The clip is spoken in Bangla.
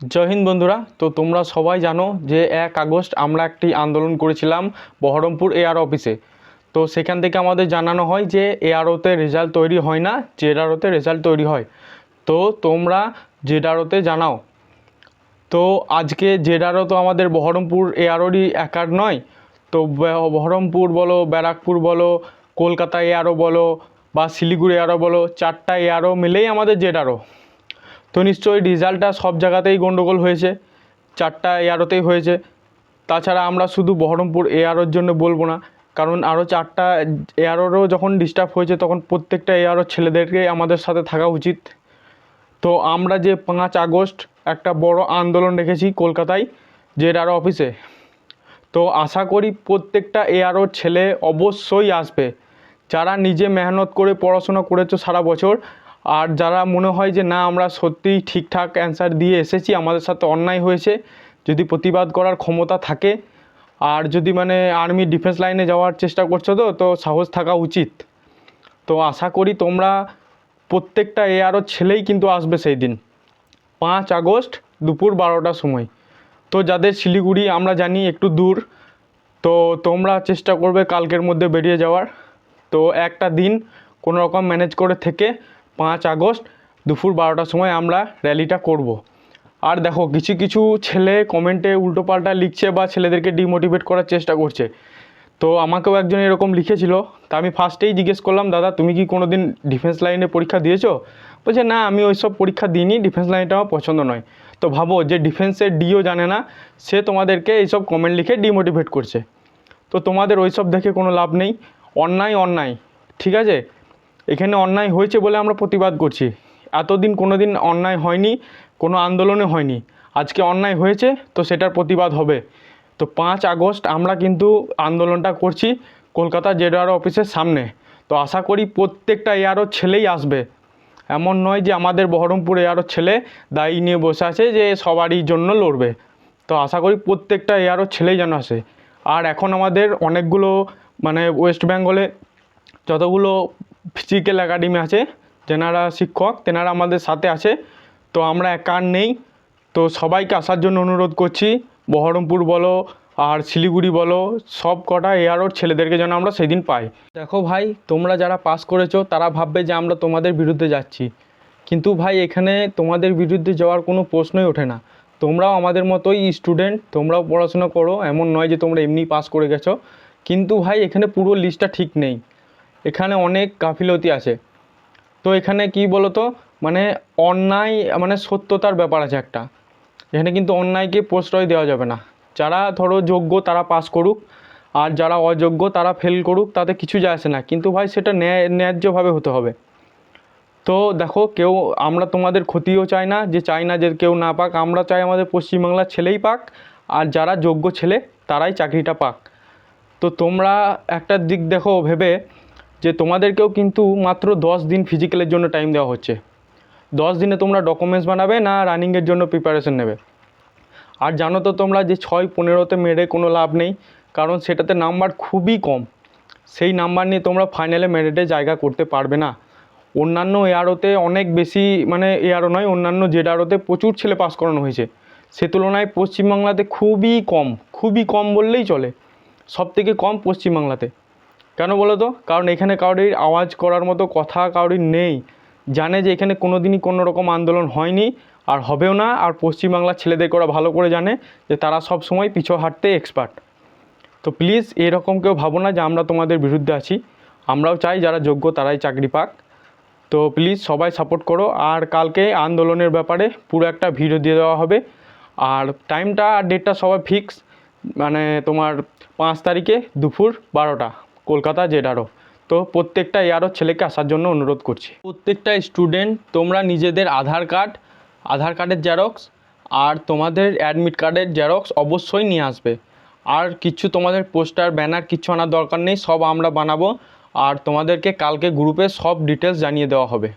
জয় হিন্দ বন্ধুরা তো তোমরা সবাই জানো যে এক আগস্ট আমরা একটি আন্দোলন করেছিলাম বহরমপুর এআর অফিসে তো সেখান থেকে আমাদের জানানো হয় যে এআরওতে রেজাল্ট তৈরি হয় না জেডারওতে রেজাল্ট তৈরি হয় তো তোমরা জেডারওতে জানাও তো আজকে জেডারও তো আমাদের বহরমপুর এআরওরই একার নয় তো বহরমপুর বলো ব্যারাকপুর বলো কলকাতা এআরও বলো বা শিলিগুড়ি এআরও বলো চারটা এআরও মিলেই আমাদের জেডারও তো নিশ্চয়ই রেজাল্টটা সব জায়গাতেই গন্ডগোল হয়েছে, চারটা এআরওতেই হয়েছে। তাছাড়া আমরা শুধু বহরমপুর এআরওর জন্য বলব না, কারণ আরও চারটা এআরওরও যখন ডিস্টার্ব হয়েছে তখন প্রত্যেকটা এআরও ছেলেদেরকে আমাদের সাথে থাকা উচিত। তো আমরা যে পাঁচ আগস্ট একটা বড় আন্দোলন রেখেছি কলকাতায় জেডারও অফিসে, তো আশা করি প্রত্যেকটা এআরওর ছেলে অবশ্যই আসবে। যারা নিজে মেহনত করে পড়াশোনা করেছ সারা বছর আর যারা মনে হয় যে না, আমরা সত্যিই ঠিকঠাক অ্যান্সার দিয়ে এসেছি, আমাদের সাথে অন্যায় হয়েছে, যদি প্রতিবাদ করার ক্ষমতা থাকে, আর যদি মানে আর্মি ডিফেন্স লাইনে যাওয়ার চেষ্টা করছ তো তো সাহস থাকা উচিত। তো আশা করি তোমরা প্রত্যেকটা এআরও ছেলেই কিন্তু আসবে সেই দিন পাঁচ আগস্ট দুপুর বারোটার সময়। তো যাদের শিলিগুড়ি আমরা জানি একটু দূর, তো তোমরা চেষ্টা করবে কালকের মধ্যে বেরিয়ে যাওয়ার। তো একটা দিন কোনো রকম ম্যানেজ করে থেকে পাঁচ আগস্ট দুপুর বারোটার সময় আমরা র্যালিটা করব। আর দেখো, কিছু কিছু ছেলে কমেন্টে উল্টোপাল্টা লিখছে বা ছেলেদেরকে ডিমোটিভেট করার চেষ্টা করছে। তো আমাকেও একজন এরকম লিখেছিল, তা আমি ফার্স্টেই জিজ্ঞেস করলাম, দাদা, তুমি কি কোনো দিন ডিফেন্স লাইনে পরীক্ষা দিয়েছ? বলছে, না, আমি ওই সব পরীক্ষা দিইনি, ডিফেন্স লাইনটা আমার পছন্দ নয়। তো ভাবো, যে ডিফেন্সের ডিও জানে না, সে তোমাদেরকে এইসব কমেন্ট লিখে ডিমোটিভেট করছে। তো তোমাদের ওই সব দেখে কোনো লাভ নেই। অন্যায় অন্যায়, ঠিক আছে? এখানে অন্যায় হয়েছে বলে আমরা প্রতিবাদ করছি। এতদিন কোনো দিন অন্যায় হয়নি, কোনো আন্দোলনে হয়নি। আজকে অন্যায় হয়েছে, তো সেটার প্রতিবাদ হবে। তো পাঁচ আগস্ট আমরা কিন্তু আন্দোলনটা করছি কলকাতা জেডআর অফিসের সামনে। তো আশা করি প্রত্যেকটা এয়ারও ছেলেই আসবে। এমন নয় যে আমাদের বহরমপুরে আরও ছেলে দায়ী নিয়ে বসে আছে যে সবারই জন্য লড়বে। তো আশা করি প্রত্যেকটা এয়ারও ছেলেই যেন আসে। আর এখন আমাদের অনেকগুলো মানে ওয়েস্ট বেঙ্গলে যতগুলো ফিজিক্যাল একাডেমি আছে যেনারা শিক্ষক, তেনারা আমাদের সাথে আছে। তো আমরা একার নেই। তো সবাইকে আসার জন্য অনুরোধ করছি, বহরমপুর বলো আর শিলিগুড়ি বলো, সব কটা এআরওর ছেলেদেরকে যেন আমরা সেদিন পাই। দেখো ভাই, তোমরা যারা পাস করেছ, তারা ভাববে যে আমরা তোমাদের বিরুদ্ধে যাচ্ছি। কিন্তু ভাই, এখানে তোমাদের বিরুদ্ধে যাওয়ার কোনো প্রশ্নই ওঠে না। তোমরাও আমাদের মতোই স্টুডেন্ট তোমরাও পড়াশোনা করো, এমন নয় যে তোমরা এমনি পাস করে গেছো। কিন্তু ভাই, এখানে পুরো লিস্টটা ঠিক নেই। এখানে অনেক গাফিলতি আছে। তো এখানে কি বলতো? মানে অন্যায় মানে সত্যতার ব্যাপার আছে একটা। এখানে কিন্তু অন্যায়কে প্রশ্রয় দেওয়া যাবে না। যারা ধরো যোগ্য তারা পাস করুক, আর যারা অযোগ্য তারা ফেল করুক, তাতে কিছু যায় আসে না। কিন্তু ভাই সেটা ন্যায়, ন্যায্যভাবে হতে হবে। তো দেখো, কেউ, আমরা তোমাদের ক্ষতিও চাই না, যে চাই না যে কেউ না পাক, আমরা চাই আমাদের পশ্চিমবাংলার ছেলেই পাক, আর যারা যোগ্য ছেলে তারাই চাকরিটা পাক। তো তোমরা একটা দিক দেখো ভেবে যে তোমাদেরকেও কিন্তু মাত্র দশ দিন ফিজিক্যালের জন্য টাইম দেওয়া হচ্ছে। দশ দিনে তোমরা ডকুমেন্টস বানাবে না রানিংয়ের জন্য প্রিপারেশন নেবে। আর জানো তো তোমরা যে ছয় পনেরোতে মেরে কোনো লাভ নেই, কারণ সেটাতে নাম্বার খুবই কম। সেই নাম্বার নিয়ে তোমরা ফাইনালে মেরিটে জায়গা করতে পারবে না। অন্যান্য এআরওতে অনেক বেশি মানে এআরও নয়, অন্যান্য জেডআরওতে প্রচুর ছেলে পাস করানো হয়েছে। সে তুলনায় পশ্চিমবাংলাতে খুবই কম খুবই কম বললেই চলে। সব থেকে কম পশ্চিমবাংলাতে। কেন বলো তো? কারণ এখানে কারোর আওয়াজ করার মতো কথা কারোর নেই। জানে যে এখানে কোনো দিনই কোনো রকম আন্দোলন হয়নি। আর হবেও না, আর পশ্চিমবাংলার ছেলেদেরকে ওরা ভালো করে জানে যে তারা সব সময় পিছু হাঁটতে এক্সপার্ট তো প্লিজ এরকম কেউ ভাবো না যে আমরা তোমাদের বিরুদ্ধে আছি। আমরাও চাই যারা যোগ্য তারাই চাকরি পাক। তো প্লিজ সবাই সাপোর্ট করো। আর কালকে আন্দোলনের ব্যাপারে পুরো একটা ভিডিও দিয়ে দেওয়া হবে। আর টাইমটা আর ডেটটা সবাই ফিক্স মানে তোমার পাঁচ তারিখে দুপুর বারোটা। কলকাতা জেডারও তো প্রত্যেকটা এয়ারও ছেলেকে আসার জন্য অনুরোধ করছি। প্রত্যেকটা স্টুডেন্ট তোমরা নিজেদের আধার কার্ড আধার কার্ডের জেরক্স আর তোমাদের অ্যাডমিট কার্ডের জেরক্স অবশ্যই নিয়ে আসবে। আর কিছু তোমাদের পোস্টার ব্যানার কিছু আনার দরকার নেই, সব আমরা বানাবো। আর তোমাদেরকে কালকে গ্রুপে সব ডিটেলস জানিয়ে দেওয়া হবে।